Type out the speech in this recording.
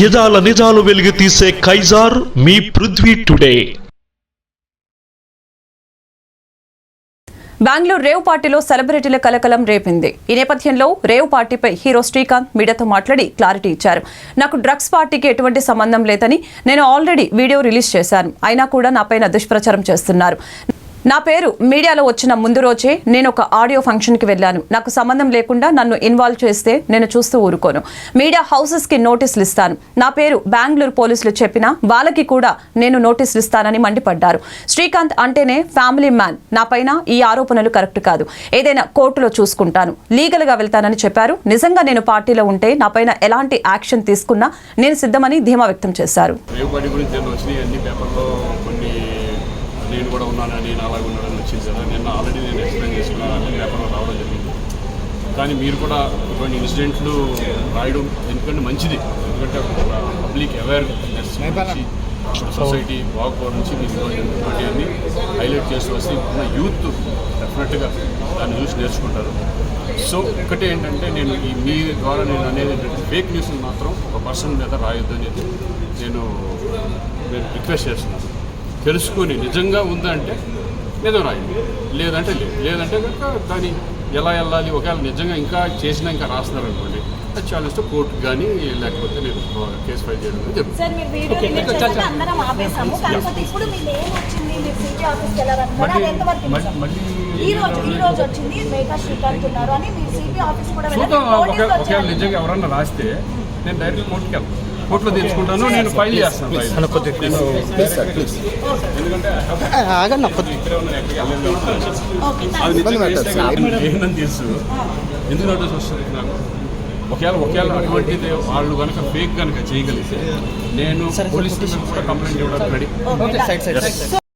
యదాల నిజాలు వెలిగి తీసే కైజార్ మీ పృథ్వీ టుడే. బెంగళూరు రేవ్ పార్టీలో సెలబ్రిటీల కలకలం రేపింది. ఈ నేపథ్యంలో రేవ్ పార్టీపై హీరో శ్రీకాంత్ మీడియాతో మాట్లాడి క్లారిటీ ఇచ్చారు. నాకు డ్రగ్స్ పార్టీకి ఎటువంటి సంబంధం లేదని నేను ఆల్రెడీ వీడియో రిలీజ్ చేశాను. అయినా కూడా నాపైన దుష్ప్రచారం చేస్తున్నారు. నా పేరు మీడియాలో వచ్చిన ముందు రోజే నేను ఒక ఆడియో ఫంక్షన్కి వెళ్ళాను. నాకు సంబంధం లేకుండా నన్ను ఇన్వాల్వ్ చేస్తే నేను చూస్తూ ఊరుకోను. మీడియా హౌసెస్కి నోటీసులు ఇస్తాను. నా పేరు బెంగళూరు పోలీసులు చెప్పినా వాళ్ళకి కూడా నేను నోటీసులు ఇస్తానని మండిపడ్డారు. శ్రీకాంత్ అంటేనే ఫ్యామిలీ మ్యాన్. నాపైన ఈ ఆరోపణలు కరెక్ట్ కాదు. ఏదైనా కోర్టులో చూసుకుంటాను. లీగల్గా వెళ్తానని చెప్పారు. నిజంగా నేను పార్టీలో ఉంటే నాపైన ఎలాంటి యాక్షన్ తీసుకున్నా నేను సిద్ధమని ధీమా వ్యక్తం చేశారు. నేను కూడా ఉన్నానని నేను అలాగ ఉన్నానని వచ్చింది కదా. నిన్న ఆల్రెడీ నేను ఎక్స్ప్లెయిన్ చేసుకున్నాను పేపర్లో రావడం జరిగింది. కానీ మీరు కూడా ఇటువంటి ఇన్సిడెంట్లు రాయడం ఎందుకంటే మంచిది. ఎందుకంటే పబ్లిక్ అవేర్నెస్ సొసైటీ బాగుపోవడం నుంచి మీరు ఇటువంటి హైలైట్ చేసి వస్తే ఇప్పుడున్న యూత్ డెఫినెట్గా దాన్ని చూసి నేర్చుకుంటారు. సో ఒకటి ఏంటంటే నేను ఈ మీ ద్వారా నేను అనేది ఏంటంటే ఫేక్ న్యూస్ మాత్రం ఒక పర్సన్ మీద రాయొద్దు అనేది నేను నేను రిక్వెస్ట్ చేస్తున్నాను. తెలుసుకొని నిజంగా ఉందంటే నిజం రాయండి. లేదంటే లేదు. లేదంటే కనుక దాన్ని ఎలా వెళ్ళాలి? ఒకవేళ నిజంగా ఇంకా చేసినా ఇంకా రాస్తున్నారు అనుకోండి అది ఛాలెంజ్తో కోర్టుకు కానీ లేకపోతే నేను కేసు ఫైల్ చేయడం చూద్దాం ఒకవేళ. నిజంగా ఎవరన్నా రాస్తే నేను డైరెక్ట్ కోర్టుకి వెళ్తాను. కోర్టులో తెచ్చుకుంటాను నేను ఫైల్ చేస్తాను. ఎందుకంటే అది తెలుసు? ఎందుకు నోటీస్ వస్తుంది నాకు? ఒకవేళ ఒకవేళ అటువంటిది వాళ్ళు కనుక ఫేక్ కనుక చేయగలిగితే నేను పోలీస్ స్టేషన్ కూడా కంప్లైంట్ ఇవ్వడానికి రెడీ